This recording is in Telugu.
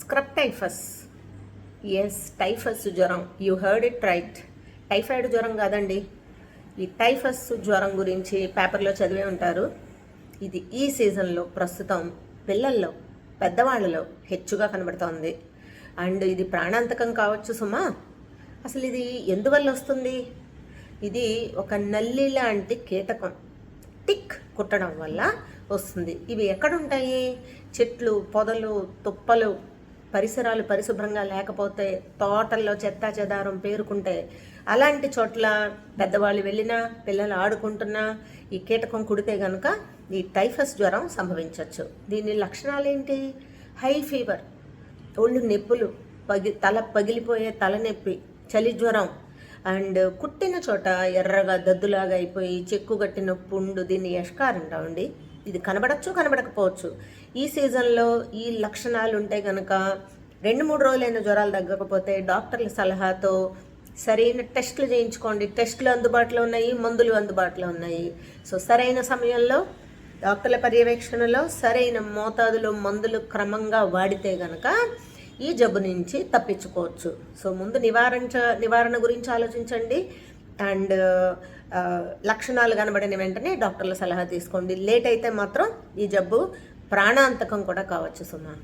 స్క్రబ్ టైఫస్ ఎస్ టైఫస్ జ్వరం. You heard it right typhoid జ్వరం కాదండి. ఈ టైఫస్ జ్వరం గురించి పేపర్లో చదివే ఉంటారు. ఇది ఈ సీజన్లో ప్రస్తుతం పిల్లల్లో పెద్దవాళ్ళలో హెచ్చుగా కనబడుతోంది. అండ్ ఇది ప్రాణాంతకం కావచ్చు సుమా. అసలు ఇది ఎందువల్ల వస్తుంది? ఇది ఒక నల్లి లాంటి కీటకం. టిక్ కుట్టడం వల్ల వస్తుంది. ఇవి ఎక్కడుంటాయి? చెట్లు పొదలు తుప్పలు పరిసరాలు పరిశుభ్రంగా లేకపోతే తోటల్లో చెత్త చెదారం పేరుకుంటే అలాంటి చోట్ల పెద్దవాళ్ళు వెళ్ళినా పిల్లలు ఆడుకుంటున్నా ఈ కీటకం కుడితే గనుక ఈ టైఫస్ జ్వరం సంభవించవచ్చు దీని లక్షణాలు ఏంటి హై ఫీవర్ ఒళ్ళు నొప్పులు పగి తల పగిలిపోయే తలనొప్పి చలి జ్వరం అండ్ కుట్టిన చోట ఎర్రగా దద్దులాగా అయిపోయి చెక్కు కట్టిన పుండు దీన్ని యష్కార్ అంటామండి ఇది కనబడచ్చు కనబడకపోవచ్చు. ఈ సీజన్లో ఈ లక్షణాలు ఉంటే కనుక రెండు మూడు రోజులైన జ్వరాలు తగ్గకపోతే డాక్టర్ల సలహాతో సరైన టెస్టులు చేయించుకోండి. టెస్టులు అందుబాటులో ఉన్నాయి మందులు అందుబాటులో ఉన్నాయి. సో సరైన సమయంలో డాక్టర్ల పర్యవేక్షణలో సరైన మోతాదులో మందులు క్రమంగా వాడితే గనక ఈ జబ్బు నుంచి తప్పించుకోవచ్చు. సో ముందు నివారించ నివారణ గురించి ఆలోచించండి. అండ్ లక్షణాలు కనబడిన వెంటనే డాక్టర్ల సలహా తీసుకోండి. లేట్ అయితే మాత్రం ఈ జబ్బు ప్రాణాంతకం కూడా కావచ్చు సుమా.